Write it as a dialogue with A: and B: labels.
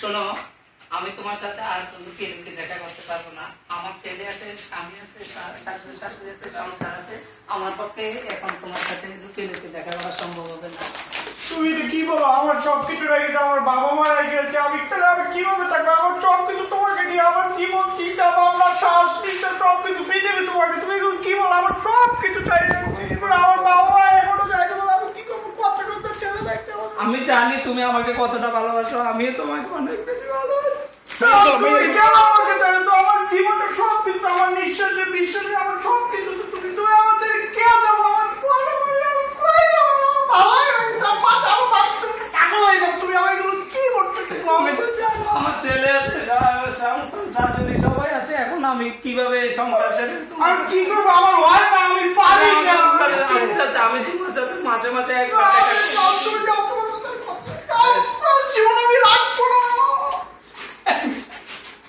A: শোনো, আমি তোমার সাথে আর লুকিয়ে লুকিয়ে দেখা করতে পারব না। আমার ছেলে আছে, স্বামী আছে শাশুড়ি শাশুড়ি আছে, সংসার আছে। আমার পক্ষে এখন তোমার সাথে লুকিয়ে লুকিয়ে দেখা করা সম্ভব হবে না।
B: তুমি তো কি বলো? আমার সবকিছু রেখে আমার বাবা মা রেখে আমি তাহলে আমি কীভাবে থাকব আমার সবকিছু তোমাকে নিয়ে আমার জীবন চিন্তা ভাবনা শ্বাস চিন্তা সবকিছু পৃথিবী তোমাকে তুমি এগুলো কি বলো আমার সবকিছু চাই রেখেছি এবার আমার বাবা মা এখনও যাইতে বলো আমি কি করব কত কত ছেলে দেখতে হবে
A: আমি জানি তুমি আমাকে কতটা ভালোবাসো আমিও তোমাকে অনেক বেশি ভালোবাসি।
B: আমার জীবনটা সবকিছু আমার নিঃশ্বাসে বিশ্বাসে আমার সবকিছু তুমি তুমি আমাদের কে দেবো? আমার
A: ছেলে আছে শাশুড়ি সবাই আছে এখন আমি কীভাবে সংসার
B: আমি কি করব? আমার আমি পারি
A: আমি তোমার সাথে মাসে মাসে একবার